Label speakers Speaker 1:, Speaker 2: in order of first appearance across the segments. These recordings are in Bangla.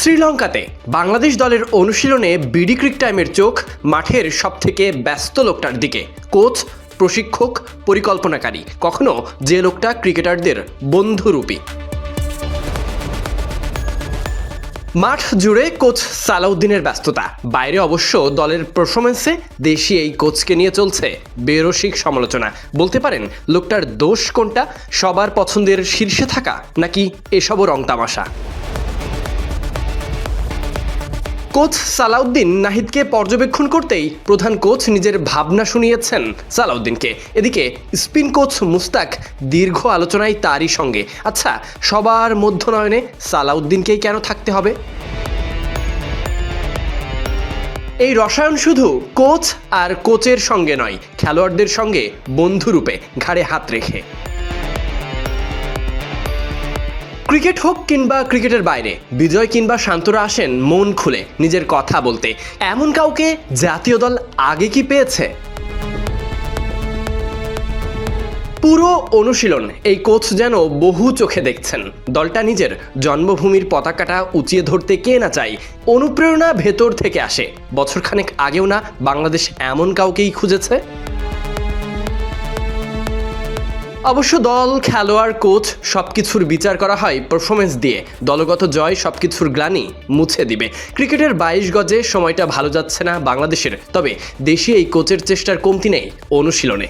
Speaker 1: শ্রীলঙ্কাতে বাংলাদেশ দলের অনুশীলনে বিডি ক্রিক টাইমের চোখ মাঠের সবথেকে ব্যস্ত লোকটার দিকে। কোচ, প্রশিক্ষক, পরিকল্পনাকারী, কখনো যে লোকটা ক্রিকেটারদের বন্ধুরূপী। মাঠ জুড়ে কোচ সালাউদ্দিনের ব্যস্ততা। বাইরে অবশ্য দলের পারফরমেন্সে দেশি এই কোচকে নিয়ে চলছে বেরসিক সমালোচনা। বলতে পারেন, লোকটার দোষ কোনটা? সবার পছন্দের শীর্ষে থাকা নাকি এসবও রং তামাশা? কোচ সালাউদ্দিন নাহিদকে পর্যবেক্ষণ করতেই প্রধান কোচ নিজের ভাবনা শুনিয়েছেন সালাউদ্দিনকে। এদিকে স্পিন কোচ মুস্তাক দীর্ঘ আলোচনায় তারই সঙ্গে। আচ্ছা সবার মধ্যনয়নে সালাউদ্দিনকেই কেন থাকতে হবে? এই রসায়ন শুধু কোচ আর কোচের সঙ্গে নয়, খেলোয়াড়দের সঙ্গে বন্ধুরূপে ঘাড়ে হাত রেখে। ক্রিকেট হোক কিংবা ক্রিকেটের বাইরে, বিজয় কিংবা শান্তরা আসেন মন খুলে নিজের কথা বলতে। এমন কাউকে জাতীয় দল আগে কি পেয়েছে? পুরো অনুশীলন এই কোচ যেন বহু চোখে দেখছেন। দলটা নিজের জন্মভূমির পতাকাটা উঁচিয়ে ধরতে কে না চাই অনুপ্রেরণা ভেতর থেকে আসে। বছরখানেক আগেও না বাংলাদেশ এমন কাউকেই খুঁজেছে? অবশ্য দল, খেলোয়াড়, কোচ সবকিছুর বিচার করা হয় পারফরমেন্স দিয়ে। দলগত জয় সবকিছুর গ্লানি মুছে দিবে। ক্রিকেটের বাইশ গজে সময়টা ভালো যাচ্ছে না বাংলাদেশের। তবে দেশে এই কোচের চেষ্টার কমতি নেই অনুশীলনে।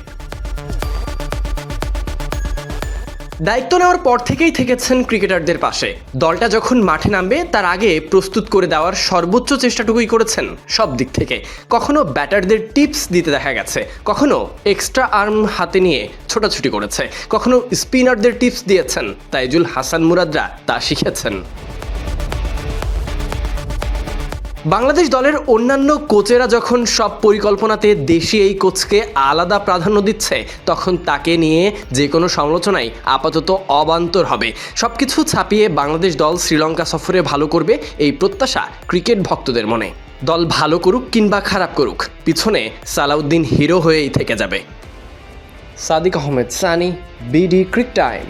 Speaker 1: দায়িত্ব নেওয়ার পর থেকেই থেকেছেন ক্রিকেটারদের পাশে। দলটা যখন মাঠে নামবে, তার আগে প্রস্তুত করে দেওয়ার সর্বোচ্চ চেষ্টাটুকুই করেছেন সব দিক থেকে। কখনো ব্যাটারদের টিপস দিতে দেখা গেছে, কখনো এক্সট্রা আর্ম হাতে নিয়ে ছোটাছুটি করেছে, কখনো স্পিনারদের টিপস দিয়েছেন, তাইজুল হাসান মুরাদরা তা শিখেছেন। বাংলাদেশ দলের অন্যান্য কোচেরা যখন সব পরিকল্পনাতে দেশি এই কোচকে আলাদা প্রাধান্য দিচ্ছে, তখন তাকে নিয়ে যে কোনো সমালোচনাই আপাতত অবান্তর হবে। সবকিছু ছাপিয়ে বাংলাদেশ দল শ্রীলঙ্কা সফরে ভালো করবে এই প্রত্যাশা ক্রিকেট ভক্তদের মনে। দল ভালো করুক কিংবা খারাপ করুক, পিছনে সালাউদ্দিন হিরো হয়েই থেকে যাবে। Sadiq Ahmed, Sunny, BD, Cric Time.